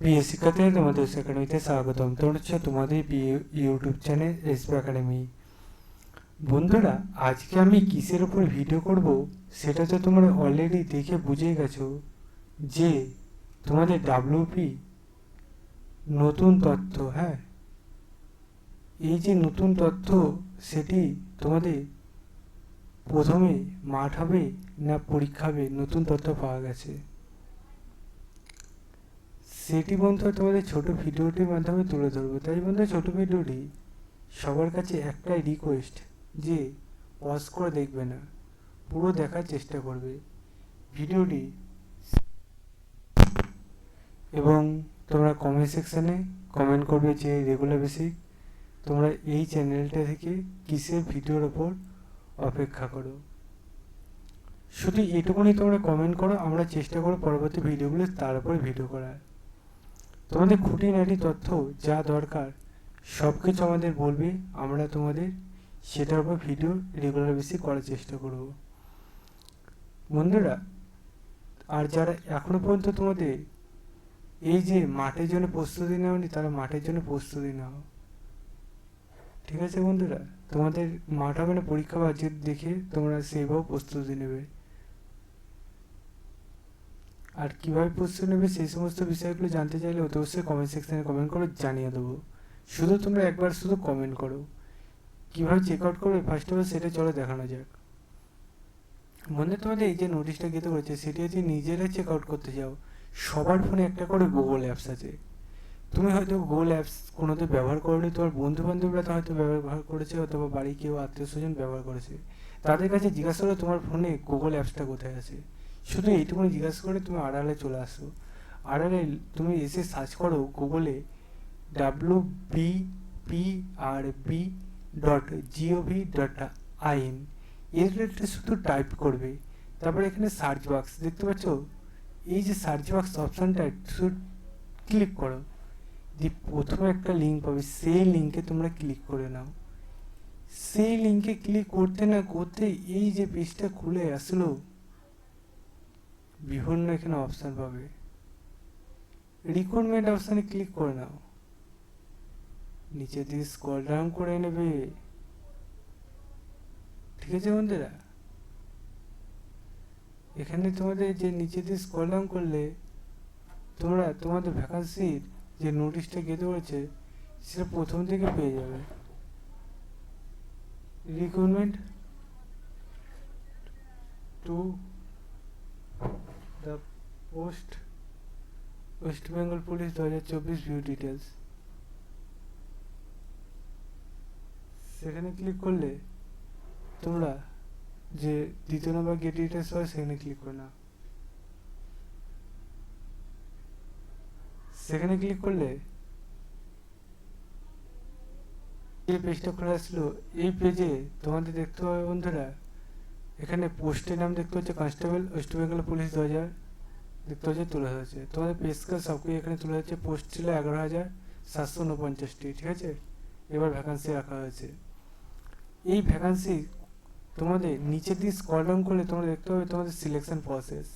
প্রিয় শিক্ষার্থীরা তোমাদের একাডেমিতে স্বাগতম। তোমরা হচ্ছে তোমাদের ইউটিউব চ্যানেল এসপি একাডেমি বন্ধুরা, আজকে আমি কিসের উপর ভিডিও করব সেটা তো তোমরা অলরেডি দেখে বুঝে গেছো যে তোমাদের ডাব্লিউপি নতুন তথ্য হ্যাঁ? এই যে নতুন তথ্য সেটি তোমাদের প্রথমে মাঠ হবে না পরীক্ষা হবে? নতুন তথ্য পাওয়া গেছে। সেটি বন্ধু তোমাদের ছোট ভিডিওটির মাধ্যমে তুলে ধরবো। তাই বন্ধু, ছোট ভিডিওটি সবার কাছে একটাই রিকোয়েস্ট যে পজ করে দেখবে না, পুরো দেখার চেষ্টা করবে। ভিডিওটি এবং তোমরা কমেন্ট সেকশানে কমেন্ট করবে যে রেগুলার বেসিক তোমরা এই চ্যানেলটা থেকে কিসের ভিডিওর ওপর অপেক্ষা করো। শুধু এটুকুনি তোমরা কমেন্ট করো, আমরা চেষ্টা করো পরবর্তী ভিডিওগুলো তার উপরে ভিডিও করার। তোমাদের খুঁটিনাটি তথ্য যা দরকার সব কিছু আমাদের বলবে, আমরা তোমাদের সেটার উপর ভিডিও রেগুলার বেশি করার চেষ্টা করব। বন্ধুরা, আর যারা এখনও পর্যন্ত তোমাদের এই যে মাঠের জন্য প্রস্তুতি নেওনি, তারা মাঠের জন্য প্রস্তুতি নাও। ঠিক আছে বন্ধুরা? তোমাদের মাঠ হবে না, পরীক্ষা বাজেট দেখে তোমরা সেইভাবে প্রস্তুতি নেবে। আর কীভাবে প্রস্তুতি নেবে সেই সমস্ত বিষয়গুলো জানতে চাইলে অতি অবশ্যই কমেন্ট সেকশানে কমেন্ট করে জানিয়ে দেবো। শুধু তোমরা একবার শুধু কমেন্ট করো। কীভাবে চেক আউট করবে? ফার্স্ট অফ অল সেটা চলো দেখানো যাক। মনে তোমাদের এই যে নোটিশটা গেতে করেছে সেটি হচ্ছে নিজেরা চেক আউট করতে যাও, সবার ফোনে একটা করে গুগল অ্যাপস আছে। তুমি হয়তো গুগল অ্যাপস কোনোতে ব্যবহার করোনি, তোমার বন্ধু বান্ধবরা তো হয়তো ব্যবহার করেছে, অথবা বাড়ি কেউ আত্মীয় স্বজন ব্যবহার করেছে। তাদের কাছে জিজ্ঞাসা করো তোমার ফোনে গুগল অ্যাপসটা কোথায় আছে? শুধু এইটুকুনি জিজ্ঞাসা করে তুমি আড়ালে চলে আসো। আড়ালে তুমি এসে সার্চ করো গুগলে W B P R B dot G O V dot in এর রিলেটেড শুধু টাইপ করবে। তারপরে এখানে সার্চ বক্স দেখতে পাচ্ছ? এই যে সার্চ বক্স অপশানটা শুধু ক্লিক করো। দিয়ে প্রথমে একটা লিঙ্ক পাবে, সেই লিঙ্কে তোমরা ক্লিক করে নাও। সেই লিঙ্কে ক্লিক করতে না করতে এই যে পেজটা খুলে আসলো বিভিন্ন এখানে অপশান পাবে। রিক্রুটমেন্ট অপশানে ক্লিক করে নাও। নিচে দিয়ে স্কল ডাউন করে নেবে। ঠিক আছে বন্ধুরা? এখানে তোমাদের যে নিচে দিয়ে স্কল ডাউন করলে, তোমরা, তোমাদের ভ্যাকান্সির যে নোটিশটা গেতে করেছে, সেটা প্রথম থেকে পেয়ে যাবে। Recruitment to the post West Bengal police দু হাজার চব্বিশ ভিউ ডিটেলস। সেখানে ক্লিক করলে তোমরা যে দ্বিতীয় নম্বর গেট ডিটেলস হয় সেখানে ক্লিক করে না সেখানে ক্লিক করলে এই পেজটা খোলা আসলো এই পেজে তোমাদের দেখতে হবে বন্ধুরা এখানে পোস্টের নাম দেখতে হচ্ছে কনস্টেবল ওয়েস্ট বেঙ্গল পুলিশ দু হাজার দেখতে হচ্ছে তুলে ধরেছে। তোমাদের পেজকাল সব কিছু এখানে তুলে হচ্ছে পোস্ট ছিল এগারো হাজার সাতশো উনপঞ্চাশটি, ঠিক আছে? এবার ভ্যাকান্সি রাখা হয়েছে। এই ভ্যাকান্সি তোমাদের নিচের দিকে স্কল ডাউন করলে তোমরা দেখতে পাবে তোমাদের সিলেকশন প্রসেস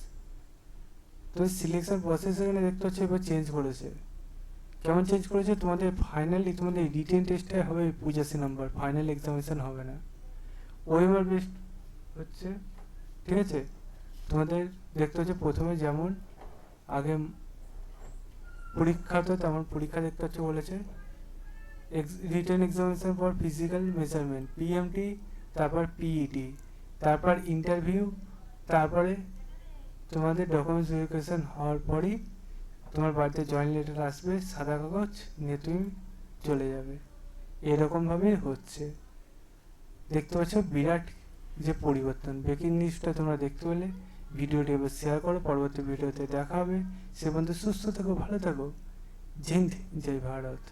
তো সিলেকশন প্রসেস এখানে দেখতে হচ্ছে এবার চেঞ্জ করেছে। কেমন চেঞ্জ করেছে? তোমাদের ফাইনালি তোমাদের রিটেন টেস্টে হবে পঁচাশি নাম্বার ফাইনাল এক্সামিনেশন হবে না। ওয়েমার বেস্ট হচ্ছে? ঠিক আছে? তোমাদের দেখতে হচ্ছে প্রথমে যেমন আগে পরীক্ষা তো তেমন পরীক্ষা দেখতে হচ্ছে বলেছে। রিটার্ন এক্সামিনেশন পর ফিজিক্যাল মেজারমেন্ট পিএমটি তারপর পিইটি তারপর ইন্টারভিউ তারপরে তোমাদের ডকুমেন্টস ভেরিফিকেশন হওয়ার পরই তোমার বাড়িতে জয়েন্ট লেটার আসবে, সাদা কাগজ নিয়ে তুমি চলে যাবে। এরকমভাবেই হচ্ছে। দেখতে পাচ্ছ বিরাট যে পরিবর্তন। ব্রেকিং নিউজটা তোমরা দেখতে পেলে। ভিডিওটি এবার শেয়ার করো। পরবর্তী ভিডিওতে দেখা হবে। সে পর্যন্ত সুস্থ থাকো, ভালো থাকো। জিন্দ জয় ভারত।